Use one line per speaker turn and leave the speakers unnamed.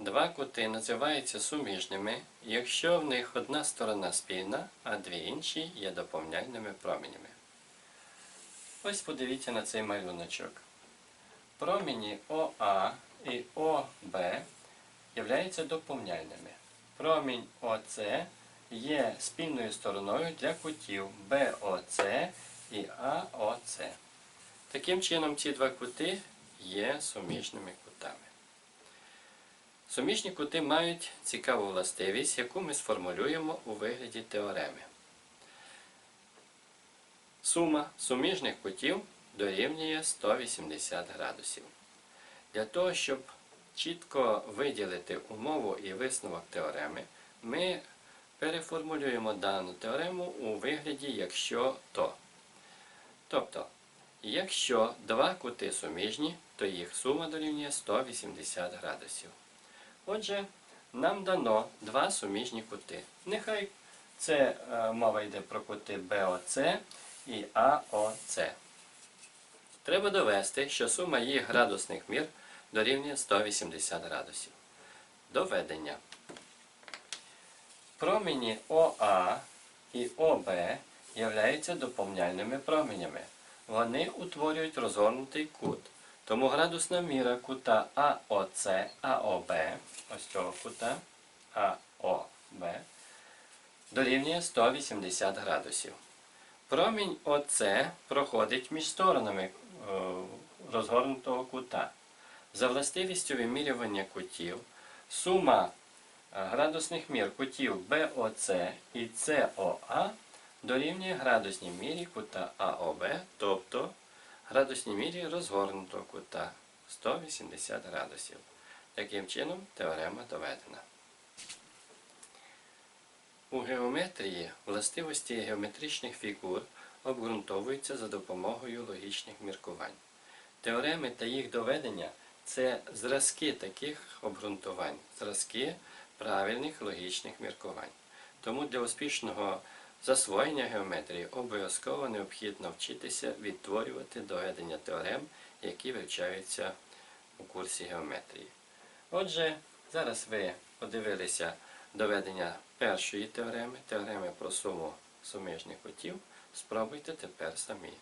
Два кути називаються суміжними, якщо в них одна сторона спільна, а дві інші є доповняльними променями. Ось подивіться на цей малюночок. Промені ОА і ОБ являються доповняльними. Промінь ОЦ є спільною стороною для кутів БОЦ і АОЦ. Таким чином, ці два кути є суміжними кутами. Суміжні кути мають цікаву властивість, яку ми сформулюємо у вигляді теореми. Сума суміжних кутів дорівнює 180 градусів. Для того, щоб чітко виділити умову і висновок теореми, ми переформулюємо дану теорему у вигляді якщо то. Тобто, якщо два кути суміжні, то їх сума дорівнює 180 градусів. Отже, нам дано два суміжні кути. Нехай це е, мова йде про кути БОЦ і АОЦ. Треба довести, що сума їх градусних мір дорівнює 180 градусів. Доведення. Промені ОА і ОБ являються доповняльними променями. Вони утворюють розгорнутий кут. Тому градусна міра кута АОЦ, АОБ, ось цього кута АОБ, дорівнює 180 градусів. Промінь ОЦ проходить між сторонами е, розгорнутого кута. За властивістю вимірювання кутів, сума е, градусних мір кутів БОЦ і СОА дорівнює градусній мірі кута АОБ, тобто градусній мірі розгорнутого кута 180 градусів. Таким чином теорема доведена. У геометрії властивості геометричних фігур обґрунтовуються за допомогою логічних міркувань. Теореми та їх доведення це зразки таких обґрунтувань, зразки правильних логічних міркувань. Тому для успішного засвоєння геометрії обов'язково необхідно вчитися відтворювати доведення теорем, які вивчаються у курсі геометрії. Отже, зараз ви подивилися доведення першої теореми, теореми про суму суміжних кутів. Спробуйте тепер самі.